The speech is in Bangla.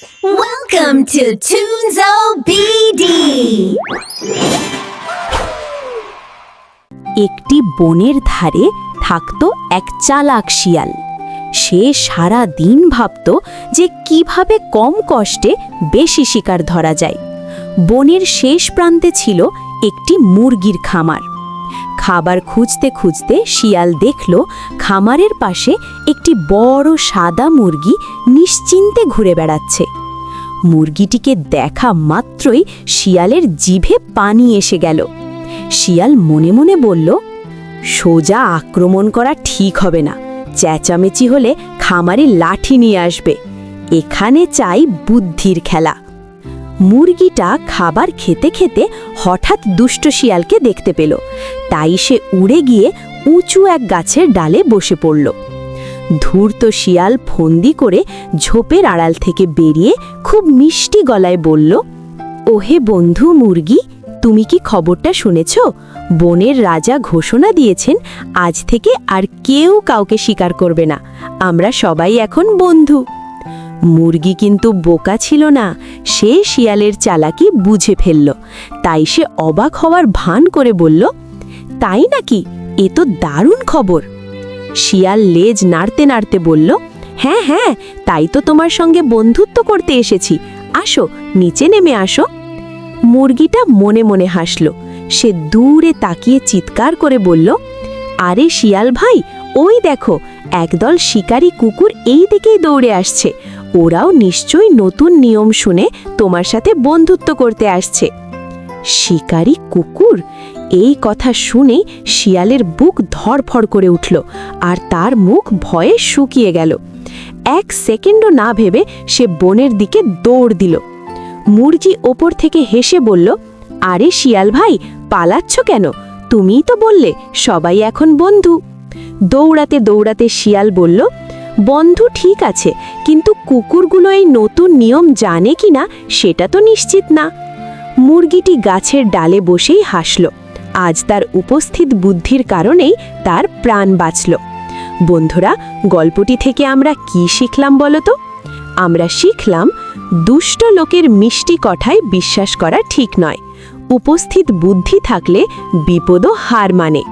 Welcome to Toonzo BD. একটি বনের ধারে থাকতো এক চালাক শিয়াল। সে সারা দিন ভাবত যে কীভাবে কম কষ্টে বেশি শিকার ধরা যায়। বনের শেষ প্রান্তে ছিল একটি মুরগির খামার। খাবার খুঁজতে খুঁজতে শিয়াল দেখল খামারের পাশে একটি বড় সাদা মুরগি নিশ্চিন্তে ঘুরে বেড়াচ্ছে। মুরগিটিকে দেখা মাত্রই শিয়ালের জিভে পানি এসে গেল। শিয়াল মনে মনে বলল, সোজা আক্রমণ করা ঠিক হবে না। চেঁচামেচি হলে খামারে লাঠি নিয়ে আসবে। এখানে চাই বুদ্ধির খেলা। মুরগিটা খাবার খেতে খেতে হঠাৎ দুষ্ট শিয়ালকে দেখতে পেল। তাই সে উড়ে গিয়ে উঁচু এক গাছের ডালে বসে পড়ল। ধূর্ত শিয়াল ফন্দি করে ঝোপের আড়াল থেকে বেরিয়ে খুব মিষ্টি গলায় বলল, ওহে বন্ধু মুরগি, তুমি কি খবরটা শুনেছ? বনের রাজা ঘোষণা দিয়েছেন, আজ থেকে আর কেউ কাউকে স্বীকার করবে না। আমরা সবাই এখন বন্ধু। মুরগি কিন্তু বোকা ছিল না, সে শিয়ালের চালাকি বুঝে ফেলল। তাই সে অবাক হওয়ার ভান করে বলল, তাই নাকি? এ তো দারুণ খবর। শিয়াল লেজ নাড়তে নাড়তে বলল হ্যাঁ হ্যাঁ তাই তো তোমার সঙ্গে বন্ধুত্ব করতে এসেছি। আসো, নিচে নেমে আসো। মুরগিটা মনে মনে হাসল। সে দূরে তাকিয়ে চিৎকার করে বলল, আরে শিয়াল ভাই, ওই দেখো, একদল শিকারী কুকুর এই দিকেই দৌড়ে আসছে। ওরাও নিশ্চয়ই নতুন নিয়ম শুনে তোমার সাথে বন্ধুত্ব করতে আসছে। শিকারী কুকুর? এই কথা শুনে শিয়ালের বুক ধরফড় করে উঠল আর তার মুখ ভয়ে শুকিয়ে গেল। এক সেকেন্ডও না ভেবে সে বনের দিকে দৌড় দিল। মুরগি ওপর থেকে হেসে বলল, আরে শিয়াল ভাই, পালাচ্ছ কেন? তুমিই তো বললে, সবাই এখন বন্ধু। দৌড়াতে দৌড়াতে শিয়াল বলল বন্ধু ঠিক আছে, কিন্তু কুকুরগুলো এই নতুন নিয়ম জানে কি না সেটা তো নিশ্চিত না। মুরগিটি গাছের ডালে বসেই হাসল। আজ তার উপস্থিত বুদ্ধির কারণেই তার প্রাণ বাঁচল। বন্ধুরা, গল্পটি থেকে আমরা কি শিখলাম বলো তো? আমরা শিখলাম, দুষ্ট লোকের মিষ্টি কথায় বিশ্বাস করা ঠিক নয়। উপস্থিত বুদ্ধি থাকলে বিপদও হার মানে।